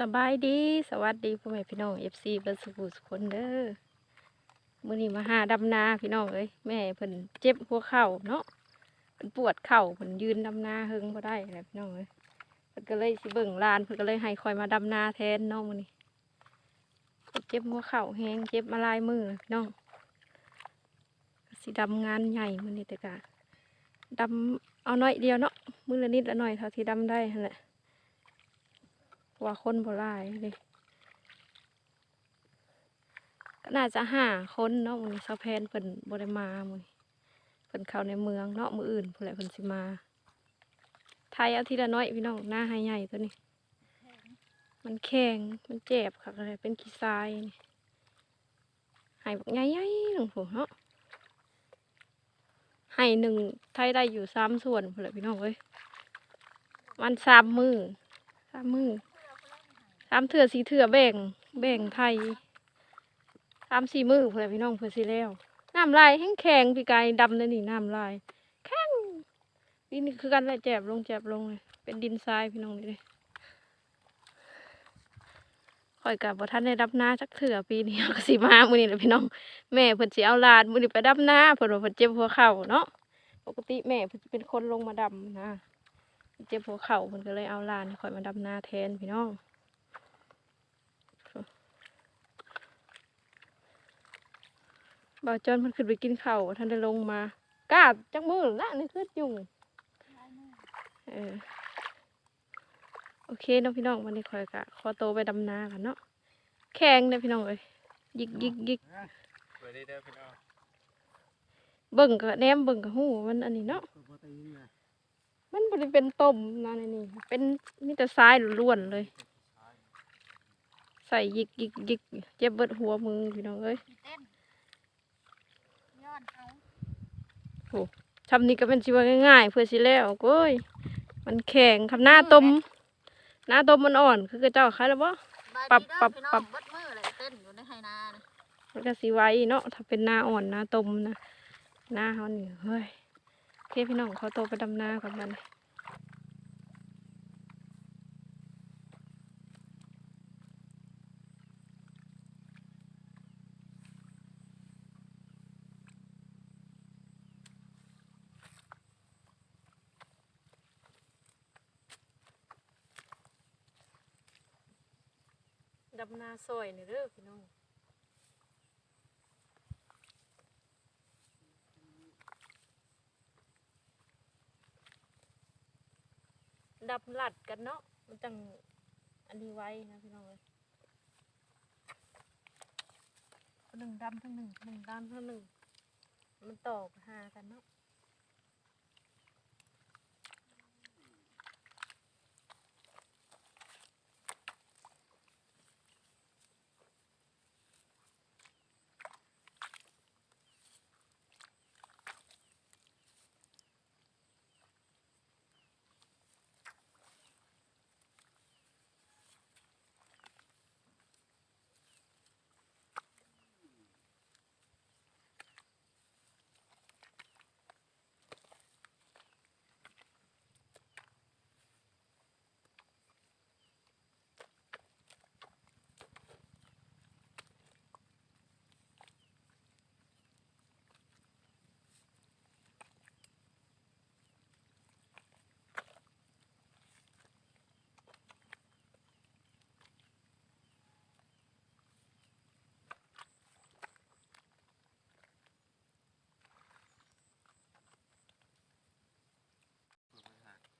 สบายดีสวัสดีพ่อแม่พี่น้องเอฟซีเบิร์สุขุสุขคนเด้อมื้อนี้มาหาดำนาพี่น้องเอ้ยแม่เพิ่นเจ็บหัวเข่าเนาะเพิ่นปวดเข่าเพิ่นยืนดำนาเฮงบ่ได้แหละพี่น้องเอ้ยเพิ่นก็เลยสิเบิ่งลานเพิ่นก็เลยให้คอยมาดำนาแทนน้องมื้อนี้เจ็บหัวเข่าแฮงเจ็บมาลายมือพี่น้องสิดำงานใหญ่มื้อนี้แต่กะดำเอาน้อยเดียวเนาะมื้อละนิดละหน่อยเท่าที่ดำได้หั่นแหละ ว่าคนโบราณเลยก็น่าจะห้าคนเนาะมือนี้สะแพนเพิ่นบริมามือนี้เพิ่นเข้าในเมืองเนาะมืออื่นพิ่นแหละเพิ่นสิมาไทยเอาทีละน้อยพี่น้องหน้าให้ใหญ่ตัวนี้ มันแข็งมันเจ็บค่ะอะไรเป็นขี้ทรายนี่ใหายบักใหญ่ๆหนึ่งผมเนาะให้หนึ่งไทยได้อยู่สามส่วนพิ่นแหละพี่น้องเอ้ยมันสามมือสามมือ สามเถื่อสีเถื่อแบ่ง แบ่งไทยสามสี่มือเพื่อพี่น้องเพื่อสิแล้วน้ำลายแห้งแข็งพี่กายดำเลยนี่น้ำลายแข็งนี่นี่คือกันแหละแจบลงแจบลงเลยเป็นดินทรายพี่น้องนี่เลยคอยกับบ่ท่านได้ดับหน้าจักเถื่อปีนี้ก็สิมามือนี้แหละพี่น้องแม่เพิ่นสิเอาลานมื้อนี้ไปดับหน้าเพิ่นว่าเพิ่นเจ็บหัวเข่าเนาะปกติแม่เพิ่นเป็นคนลงมาดำนะเจ็บหัวเข่าเพิ่นก็เลยเอาลานคอยมาดับหน้าแทนพี่น้อง บ่าวจอนมันขึ้นไปกินข้าวท่านได้ลงมากราบจักมือละนี่คือยุ่งเออโอเคเน้องพี่น้องวันนี้คอยกะขอโตวไปดำนากันเนาะแข็งเลยพี่น้องเอ้ยยิกยิกยิกเปิดได้เด้อพี่น้องเบิ่งกับแนมเบิ่งกับหูมันอันนี้เนาะมันบ่ได้เป็นต้มนะในนี่เป็นมีแต่ทรายล้วนๆเลย ใส่ยิกยิกยิกเจ็บเบิดหัวมือพี่น้องเอ้ยเต้นย้อนเอา ทำนี่ก็เป็นชีวะง่าย ๆ เพื่อสิแล้วโก้ย มันแข็งคำหน้าต้มหน้าต้มมันอ่อนคือกระเจ้าใครแล้วบ่บายปรับดีเด้อปรับพี่น้องปรับเบิดมือเลยเต้นอยู่ในไฮนานะมันก็สิไว้เนาะถ้าเป็นหน้าอ่อนหน้าต้มนะหน้าเขานี่เฮ้ยโอเคพี่น้องเขาโตวไปดำนาก่อนมัน ดำนาซอยนี่เด้อพี่น้องดับหลัดกันเนาะมันจังอันนี้ไว้นะพี่น้องเลยคนหนึ่งดำทั้งหนึ่งหนึ่งดำทั้งหนึ่งมันต่อหากันเนาะ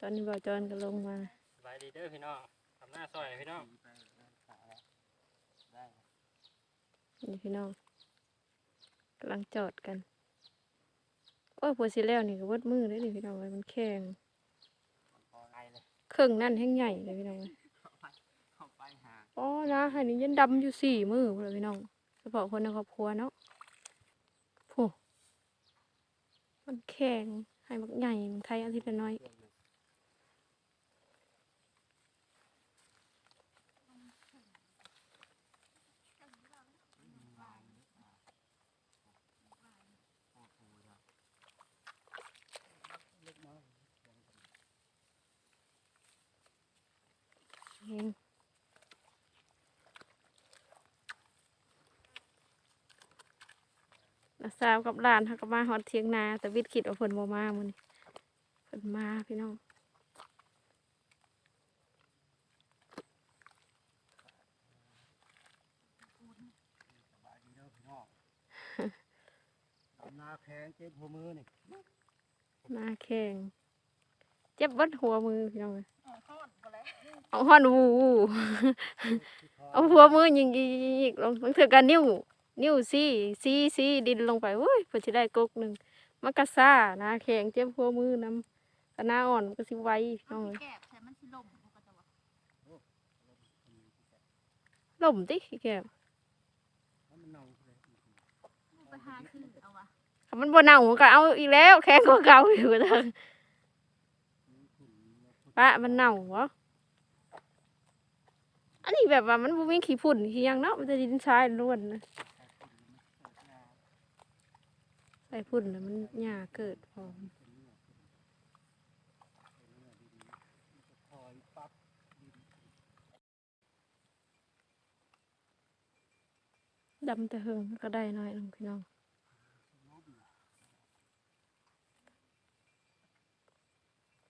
อนนี้บ่าวจอนก็ลงมาสบายดีเด้อพี่น้องทำหน้าซอยหน่อยพี่น้องนี่พี่น้องกำลังจอดกัน โอ้ยผัวสิแล้วนี่ก็วัดมือเลยนี่พี่น้องเอ้ยมันแข็งพอไงเลยเครื่องนั่นแห้งใหญ่เลยพี่น้องเอ้ยเข้าไปหาอ๋อนะอันนี้ยันดำอยู่สี่มือเลยพี่น้องเฉพาะคนในครอบครัวเนาะโหมันแข็งให้มักใหญ่มันไทยอาทิตย์ละน้อย ห็นนะสาวกับหลานเขาก็มาฮอดเทียงนา แต่วิทย์คิดเอาเพิ่มามื้นี้เพิ่นมาพี่น้องนาแข็งเจ็บหัวมือนี่นาแข็ง เจ็บเบิดหัวมือพี่น้องเอ้ยเอาทอดบ่เลยเอาฮ้อนวูวูที่คอเอาหัวมือยิงยิงยิงยิงลงบางเถื่อกันนิ้ว นิ้วซี่ซี่ซี่ดินลงไปโอ้ยเพื่อจะได้กกหนึ่งมันกระซ่านาแข็งเจ็บหัวมือนำกระหน้าอ่อนมันก็สิไวพี่น้องเอาเอ้ยแกบใส่มันสิลมมันก็จะว่าล่มติแก้วให้มันเน่าเลยลูกไปหาคือเอาวะถ้ามันบ่เน่าก็เอาอีกแล้ว แข็งกว่าเก่าอยู่เด้อ ปะมันเน่าเหรออันนี้แบบว่ามันบ่มีขี้ฝุ่นขี้ยังเนาะมันจะดินทรายล้วนนะใส่ฝุ่นนะมันหญ้าเกิดพร้อมดำแต่เฮิงก็ได้น่อยนึงพี่น้อง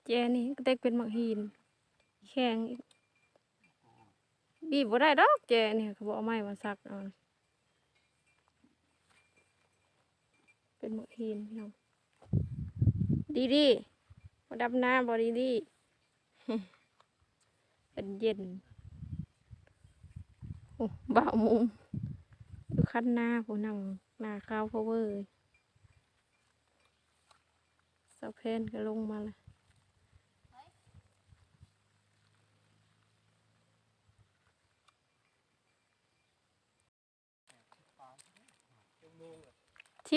แจนี่ก็เต็กเป็นหมักหิน แข็งอีกบีบบ่ได้ดอกแจนี่เขาบอกเอาไม้มาซักเอาเป็นหมักหินพี่น้องดีดีมาดำน้ำบอดีดีเป็นเย็นโอ้บ่าวมุมอยู่ขั้นหน้าผู้นั่งหน้าข้าวพาวเวอร์สะเพนก็ลงมาเลย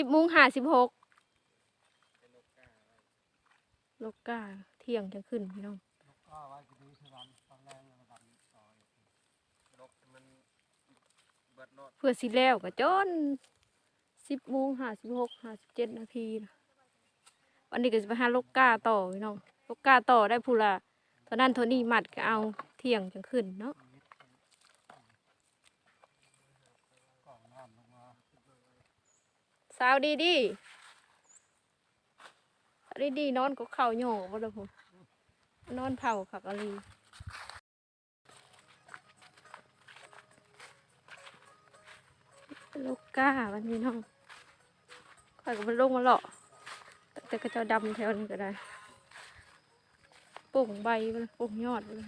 สิบโมงห้าสิบหกโลกกาเที่ยงจะขึ้นพี่น้องก็ไว้จะดีคือวันตอนแรกเราดำต่อยนกมันเบิดโนดเพื่อสิแล้วก็จนสิบโมงห้าสิบหกห้าสิบเจ็ดนาทีนะวันนี้ก็จะไปหาลูกกาต่อพี่น้องลูกกาต่อได้พูละเท่านั้นเท่านี้หมัดก็เอาเที่ยงจังขึ้นเนาะ กล่องน้ำลงมา สาวดีดีสาวดีดีนอนก็เข่าโยกบ่ละผมนอนเผาขักอะไรลูกกาวันนี้น้องข่อยก็มันลงมาหรอแต่ก็จะดำแถวนี้ก็ได้ปุ่งใบปุ่งยอดเลย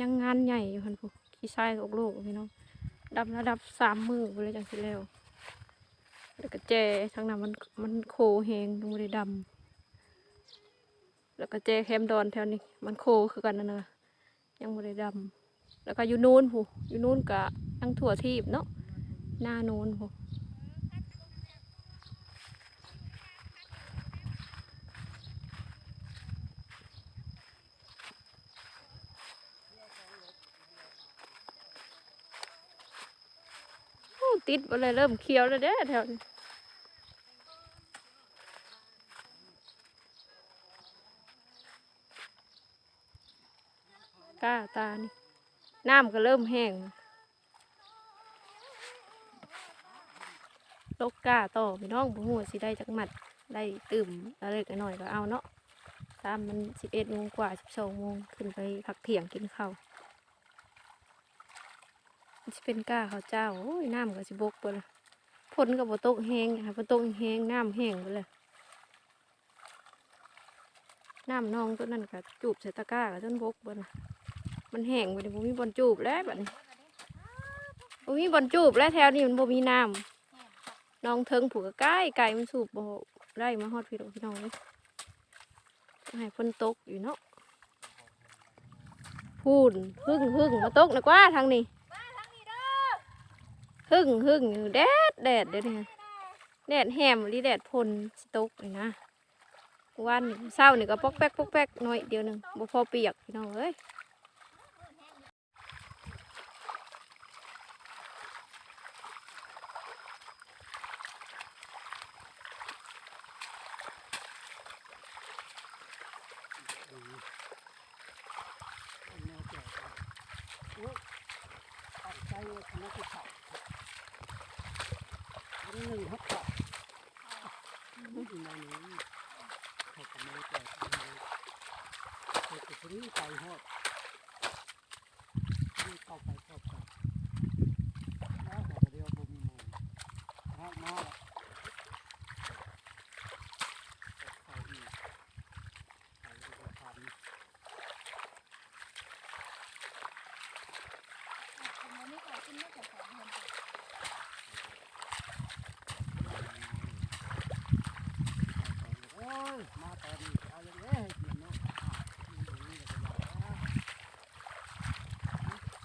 ยังงานใหญ่อยู่พันพวกขี้ทรายกับลูกพี่น้องดำระดับสามมือไปเลยจังสิแล้วแล้วก็แจทางนั้นมันมันโคแหงยังไม่ได้ดำแล้วก็แจแคมดอนแถวนี้ มันโคคือกันนั่นนะยังไม่ได้ดำแล้วก็อยู่นู้นผู้อยู่นู้นกะยังถั่วทีบเนาะหน้านู้นผู้ ติดไปเลยเริ่มเคี้ยวแล้วเด้อแถวนี้ก้าตานี่น้ำก็เริ่มแห้งลกก้าต่อพี่น้องผู้หัวสิได้จักหมัดได้ตื่มอะไรกันหน่อยก็เอาเนาะตามมันสิบเอ็ดโมงกว่าสิบสองโมงขึ้นไปพักเที่ยงกินข้าว มันสิเป็นก้าข้าเจ้า โอ้ยน้ำก็สิบกไปเลยฝนกับบตกแห้งค่ะบตกแห้งน้ำแห้งไปเลยน้ำนองตัวนั้นก็จูบใส่ตะก้ากับต้นบกไปเลยมันแห้งไปเลยบ่มีบอลจูบแล้วแบบนี้บ่มีบอลจูบแล้วแถวนี้มันบ่มีน้ำน้องเทิงผูกกับไก่ไก่มันสูบบ่ได้มาฮอดพี่ดอกพี่น้องเลยให้ฝนตกอยู่เนาะพูนหึ่งหึ่งมาตกนะกว่าทางนี้ หึ่งหึ่งอยู่แดดแดดเด้อเนี่ยแดดแหมรีแดดพลสตุกเลยนะวันเศร้านี่ก็ปอกแป๊กปอกแป๊กหน่อยเดียวหนึ่งบ่พอเปียกพี่น้องเอ้ยใจเลยทำให้เขา หนึ่งหักเข่าไม่อยู่ในนี้เขาก็ไม่แต่ที่นี่เขาจะถึงไปหอดนี่เข้าไปเข้าไปแล้วแต่เดียวบุญมองหักมาแล้วเขาอีกเขาจะทำ มันไม่ขอกินไม่ขอของเงิน โอ้ย มาตอนนี้เอาอย่างนี้ให้กินเนาะอ่ากินอย่างนี้เลยก็ได้นะ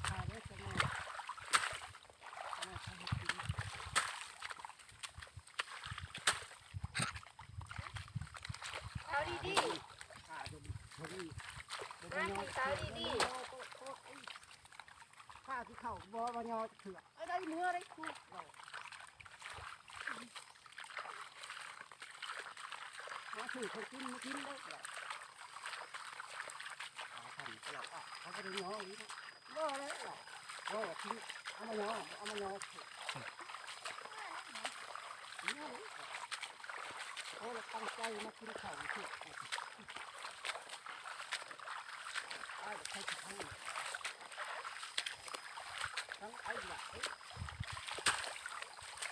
ข้าวได้จะแม่จะแม่ทำให้กิน เอา ดีข้าวจะพอดีนั่งตาดีข้าที่เข้าบ่บ่ยอเถื่อไอ้ได้เนื้อได้คุกเรามาถือคนกินมากินได้ก็เอาทำตลอดอะเขาก็ได้ยออย่างนี้บ่เลยหรอกบ่ทิ้งเอามายอเอามายอเถื่อนยเลย เขาเราตั้งใจมากินข้าวเถื่อไอ้ใครจะให้ทั้งไอ้หลาย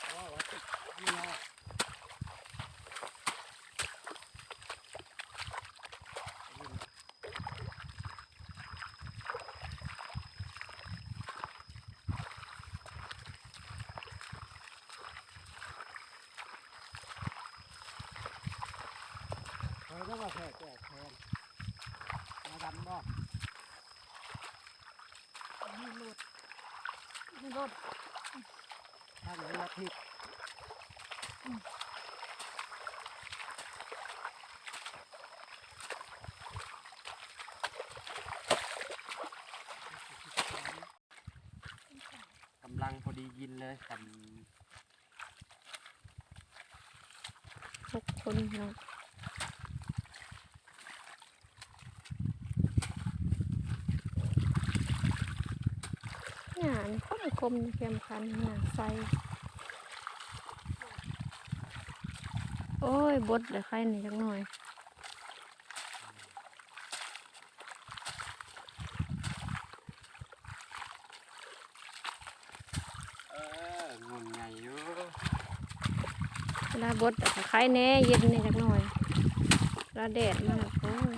อ๋อว่าติดนี่เนาะเอ แล้วว่แค่แก่แทนมาดำบ่มีหลุดมีรถถ้าเหลือผิดกำลังพอดีกินเลยกับทๆหกคนเนาะงาน คมคมๆเทียมพันงานใส่โอ้ย บดเดี๋ยวใครหน่อยจักหน่อยำเอองุนไงอยู่เวลาบดเดี๋ยวใครแหน่เย็นเนี่ยจักหน่อยเวลาแดดมากโอ้ย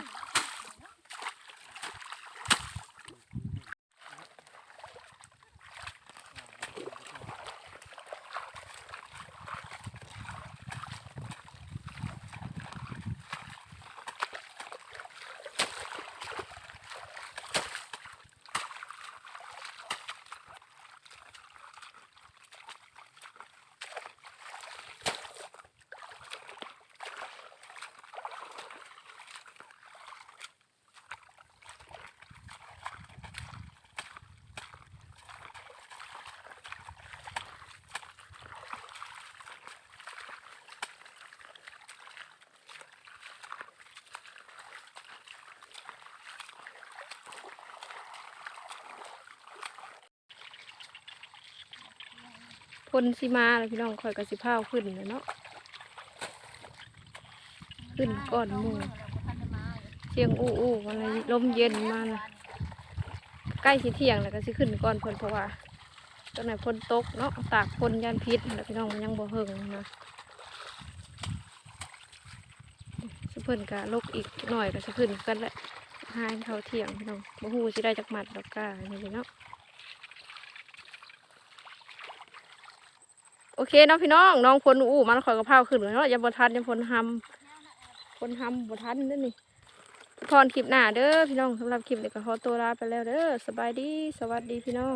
พ่นสิมาแล้วพี่น้องคอยกับสิพาวขึ้นเลยเนาะขึ้นก่อนหมูเชียงอู้อู้มาเลยลมเย็นมาเลยใกล้สิเที่ยงแล้วก็สิขึ้นก่อนพ่นเพราะว่าตอนไหนฝนตกเนาะตากฝนยันพิษแล้วพี่น้องมันยังบ่เฮิงนะสิเพิ่นก็ลกอีกหน่อยก็สิขึ้นกันแหละหายเท่าเที่ยงพี่น้องบ่ฮู้สิได้จักหมัดดอกกานี่เนาะ โอเคน้องพี่น้องน้องพลอู้มันคอยกระเพราขึ้นเลยเนาะอย่าบทันอย่าพลทำพลทำบทันนั่นนี่พรคลิปหน้าเด้อพี่น้องสำหรับคลิปเด็ก็ขอตัวลาไปแล้วเด้อสบายดีสวัสดีพี่น้อง